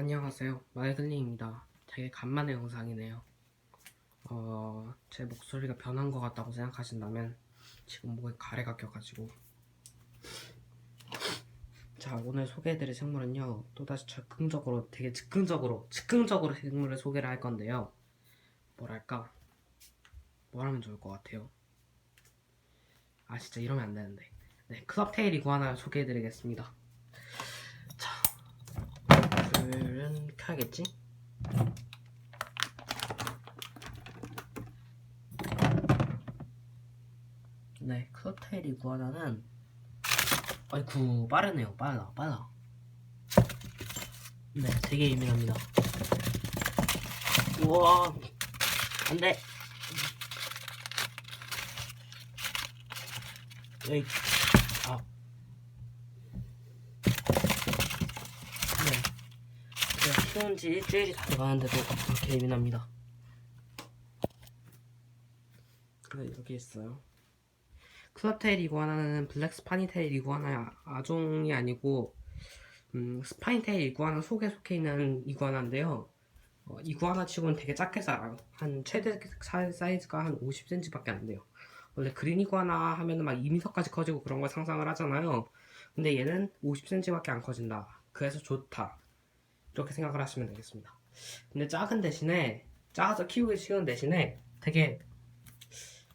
안녕하세요. 마이글링입니다. 되게 간만의 영상이네요. 어, 제 목소리가 변한 것 같다고 생각하신다면 지금 목에 가래가 껴가지고 자 오늘 소개해드릴 생물은요 또다시 적극적으로 되게 즉흥적으로 즉흥적으로 생물을 소개를 할 건데요 뭐랄까 뭘 하면 좋을 것 같아요 아 진짜 이러면 안 되는데 네 클럽테일 이구아나 소개해드리겠습니다 자 불은 켜야겠지? 네, 클럽테일 이구아나는 아이쿠 빠르네요. 빨라 빨라. 네 되게 예민합니다. 우와 안돼. 에이 아 네. 제가 키운 지 일주일이 다 돼가는데도 이렇게 예민합니다 그래 여기 있어요 클럽테일 이구아나는 블랙 스파니테일 이구아나의 아- 아종이 아니고 음, 스파니테일 이구아나 속에 속해 있는 이구아나인데요. 어, 이구아나 치고는 되게 작게 자라요. 한 최대 사- 사이즈가 한 50cm밖에 안 돼요. 원래 그린 이구아나 하면은 막 2m까지 커지고 그런 걸 상상을 하잖아요. 근데 얘는 50cm밖에 안 커진다. 그래서 좋다. 이렇게 생각을 하시면 되겠습니다. 근데 작은 대신에 작아서 키우기 쉬운 대신에 되게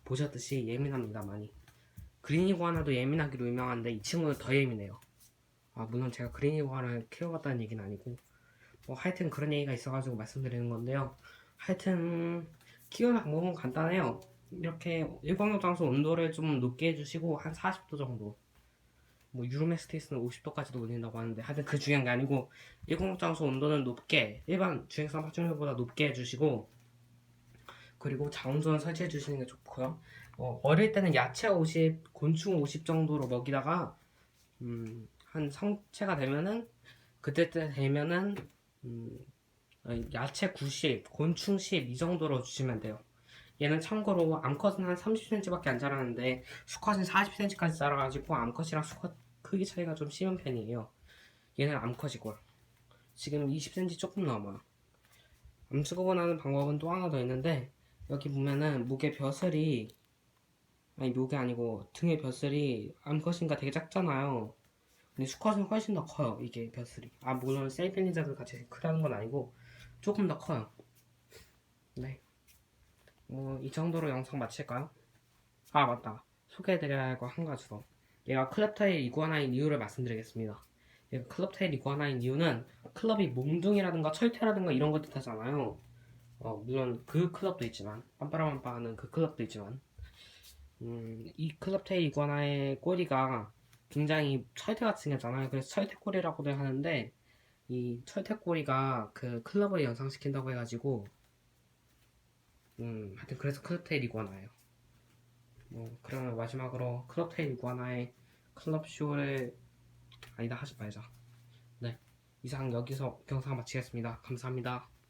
보셨듯이 예민합니다 많이. 그린 이구아나도 예민하기로 유명한데 이 친구는 더 예민해요. 아 물론 제가 그린 이구아나를 키워봤다는 얘기는 아니고 뭐 하여튼 그런 얘기가 있어가지고 말씀드리는 건데요. 하여튼 키우는 방법은 간단해요. 이렇게 일광욕 장소 온도를 좀 높게 해주시고 한 40도 정도. 뭐 유로메스테이스는 50도까지도 올린다고 하는데 하여튼 그 중요한 게 아니고 일광욕 장소 온도는 높게 일반 주행성 파충류보다 높게 해주시고 그리고 자원조는 설치해 주시는 게 좋고요. 어, 어릴 때는 야채 50, 곤충 50 정도로 먹이다가 음, 한 성체가 되면은 그때 때 되면은 음, 어, 야채 90, 곤충 10 이 정도로 주시면 돼요. 얘는 참고로 암컷은 한 30cm밖에 안 자라는데 수컷은 40cm까지 자라가지고 암컷이랑 수컷 크기 차이가 좀 심한 편이에요. 얘는 암컷이고요. 지금 20cm 조금 넘어요. 암수급원하는 방법은 또 하나 더 있는데 여기 보면은 목에 벼슬이 아니 목이 아니고 등에 벼슬이 암컷인가 되게 작잖아요. 근데 수컷은 훨씬 더 커요. 이게 벼슬이. 아 물론 세이펜리자들 같이 크다는 건 아니고 조금 더 커요. 네. 뭐 이 정도로 영상 마칠까요? 아 맞다. 소개해드려야 할 거 한 가지 더. 얘가 클럽테일 이구아나인 이유를 말씀드리겠습니다. 얘가 클럽테일 이구아나인 이유는 클럽이 몽둥이라든가 철퇴라든가 이런 거 뜻하잖아요. 어, 물론 그 클럽도 있지만 빰빠라빰빠 하는 그 클럽도 있지만 음, 이 클럽테일 이구아나의 꼬리가 굉장히 철퇴같이 생겼잖아요. 그래서 철퇴꼬리라고도 하는데 이 철퇴꼬리가 그 클럽을 연상시킨다고 해가지고 음, 하여튼 그래서 클럽테일 이구아나예요. 뭐 그러면 마지막으로 클럽테일 이구아나의 클럽쇼를 아니다 하지 말자. 네 이상 여기서 영상 마치겠습니다. 감사합니다.